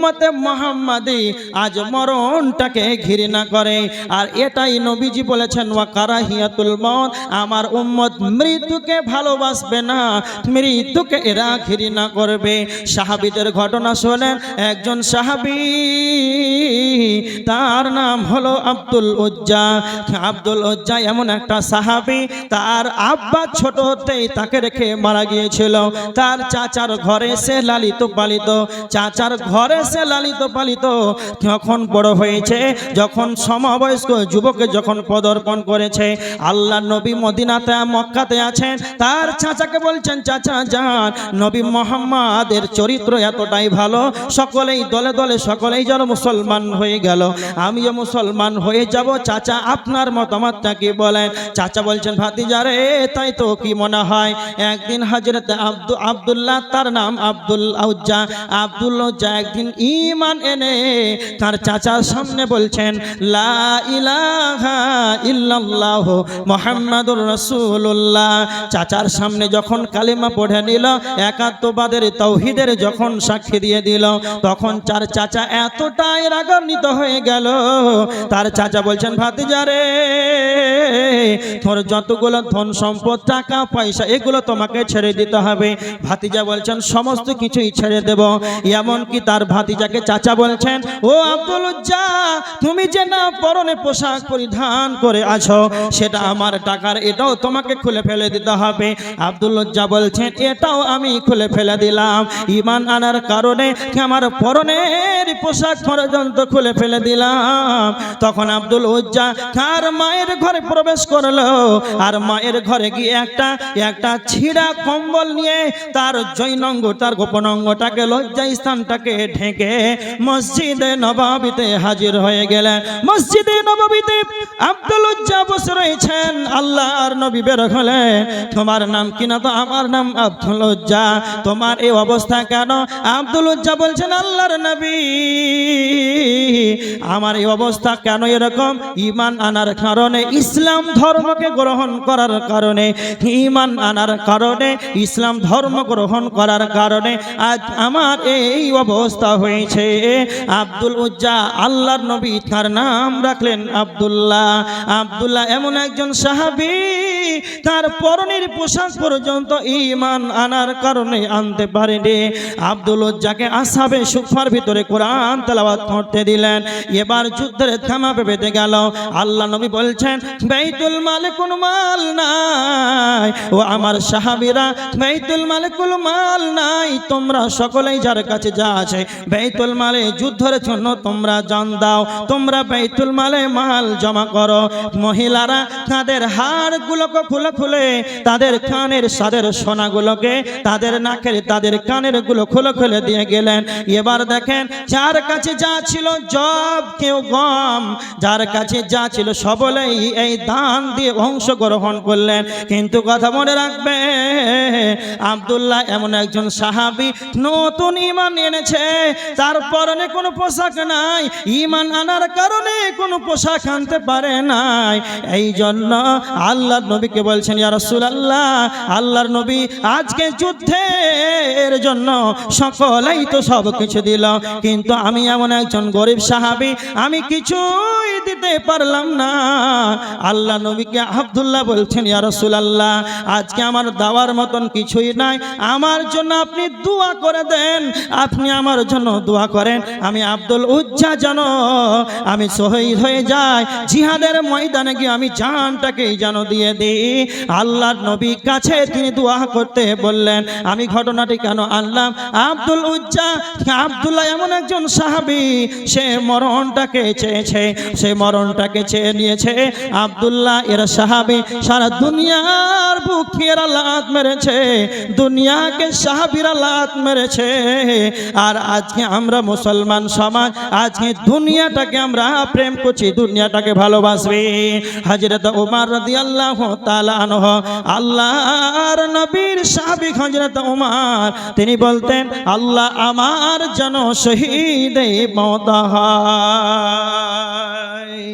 উম্মতে মোহাম্মদি আজ মরণটাকে ঘৃণা করে। আর এটাই নবীজি বলেছেন, ওয়া কারাহিয়াতুল মত আমার উম্মত মৃত্যুকে ভালোবাসবে না, মৃত্যুকে এরা ঘৃণা করবে। সাহাবীদের ঘটনা শোনেন, একজন সাহাবি, তার নাম হলো আব্দুল উজ্জা। আব্দুল উজ্জা এমন একটা সাহাবী, তার আব্বা ছোট হতেই তাকে রেখে মারা গিয়েছিল। তার চাচার ঘরে সে লালিত পালিত। চাচার ঘরে সে লালিত পালিত যখন বড় হয়েছে, যখন সমবয়স্ক যুবকে যখন পদর্পণ করেছে আল্লাহ নবী মদিনাতে, মক্কাতে আছেন, তার চাচাকে বলছেন, চাচা, যান, নবী মোহাম্মদের চরিত্র এতটাই ভালো, সকলেই দলে দলে সকলেই যেন মুসলমান হয়ে গেল। আমিও মুসলমান হয়ে যাব, চাচা, আপনার মতামতটা কি বলেন? চাচা বলছেন ভাতিজারে তাই তো কি মনে হয়, একদিন হাজরত আব্দু, আব্দুল্লাহ, তার নাম আব্দুল আউজ্জা আব্দুল একদিন ইমান এনে তার চাচার সামনে বলছেন, লা ইলাহা ইল্লাল্লাহ মুহাম্মাদুর রাসূলুল্লাহ। চাচার সামনে যখন কালিমা পড়ে নিল, একাত্মবাদের তৌহিদের যখন সাক্ষী দিয়ে দিল, তখন চার চাচা এতটাই রাগান্বিত হয়ে গেল। তার চাচা বলছেন ভাতিজারে তোর যতগুলো ধন সম্পদ, টাকা, পয়সা, এগুলো তোমাকে ছেড়ে দিতে হবে। ভাতিজা বলছেন, সমস্ত কিছুই ছেড়ে দেব। এমনকি তার ভাতিজাকে চাচা বলছেন, ও আব্দুল উজ্জা তুমি যে না পরনে পোশাক পরিধান করে আছো, সেটা আমার টাকার, এটাও তোমাকে খুলে ফেলে দিতে হবে। আব্দুল উজ্জা বলছেন, এটাও আমি খুলে ফেলে দিলাম। ইমান আনার কারণে আমার পরনের পোশাক পর্যন্ত খুলে ফেলে দিলাম? তখন আব্দুল উজ্জা তার মায়ের ঘরে প্রবেশ করল আর মায়ের ঘরে গিয়ে একটা একটা ছিঁড়া কম্বল নিয়ে তার জৈনঙ্গ তার গোপন অঙ্গটাকে, লজ্জা স্থানটাকে ঢেকে মসজিদে নবাবিতে হাজির হয়ে গেলেন। মসজিদে নবাবিতে আব্দুল উজ্জা বসে রয়েছেন, আল্লাহর নবী বের হলেন তোমার নাম কিনা তো? আমার নাম আব্দুল উজ্জা তোমার এই অবস্থা কেন? আব্দুল উজ্জা বলছেন, আল্লাহর নবী। আমার এই অবস্থা কেন এরকম? ইমান আনার কারণে, ইসলাম ধর্মকে গ্রহণ করার কারণে ইমান আনার কারণে, ইসলাম ধর্ম গ্রহণ করার কারণে আজ আমার এই অবস্থা হয়েছে। আব্দুল উজ্জা, আল্লাহর নবী, তার নাম রাখলেন আবদুল্লাহ। আবদুল্লাহ এমন একজন সাহাবী তার পরনের পোশাক পর্যন্ত ইমান আনার কারণে আনতে পারেনি। আব্দুল উজ্জাকে আসাবে সুফার ভিতরে কোরআন তেলাওয়াত করতে দিলেন। এবার যুদ্ধের থামা বেঁধে গেল। আল্লাহ নবী বলছেন, বাইতুল মালে কোনো মাল নাই। ও আমার সাহাবীরা, বাইতুল মালে কোনো মাল নাই। তোমরা সকলেই যার কাছে যা আছে, বাইতুল মালে যুদ্ধের জন্য তোমরা জান দাও। তোমরা বাইতুল মালে মাল জমা করো। মহিলারা তাদের হাড়গুলোকে খুলে খুলে তাদের কানের সাদের সোনাগুলোকে তাদের নাকের, তাদের কানেরগুলো খুলে খুলে দিয়ে গেলেন। এবার দেখেন, যার কাছে যা ছিল জব, কেউ গম, যার কাছে যা ছিল সকলেই এই দান দিয়ে অংশগ্রহণ করলেন। কিন্তু কথা মনে রাখবে, আব্দুল্লাহ এমন একজন সাহাবি নতুন ইমান এনেছে, তার পরনে কোনো পোশাক নাই ইমান আনার কারণে কোনো পোশাক আনতে পারে নাই। এই জন্য আল্লাহর নবীকে বলছেন, ইয়া আল্লাহর নবী আজকে যুদ্ধের জন্য সকলেই তো সব কিছু দিল। কিন্তু আমি এমন একজন গরিব সাহাবি, আমি কিছুই দিতে পারলাম না। আল্লাহ নবীকে আব্দুল্লাহ বলছেন, ইয়া রাসূলুল্লাহ, আজকে আমার দাওয়ার মতন কিছুই নাই। আমার জন্য আপনি দোয়া করে দেন। আপনি আমার জন্য দোয়া করেন। আমি আব্দুল উজ্জা যেন আমি শহীদ হয়ে যাই। জিহাদের ময়দানে গিয়ে আমি জানটাকেই যেন দিয়ে দিই। আল্লাহর নবী কাছে তিনি দোয়া করতে বললেন, আমি ঘটনাটি কেন আনলাম? আব্দুল উজ্জা, আব্দুল্লাহ এমন একজন সাহাবী, সে মরণটাকে চেয়েছে। সে মরণটাকে চেয়ে নিয়েছে। আবদুল্লাহ, এর সাহাবি, সারা দুনিয়ার বুকের লাত মেরেছে। দুনিয়াকে সাহাবীরা লাত মেরেছে। আর আজকে আমরা মুসলমান সমাজ, আজকে দুনিয়াটাকে আমরা প্রেম করছি, দুনিয়াটাকে ভালোবাসবে। হজরত উমার রাদিয়াল্লাহু তাআলা আনহু, আল্লাহর নবীর সাহাবী হজরত উমার, তিনি বলতেন, আল্লাহ আমার যেন শহীদ মত হয় Bye.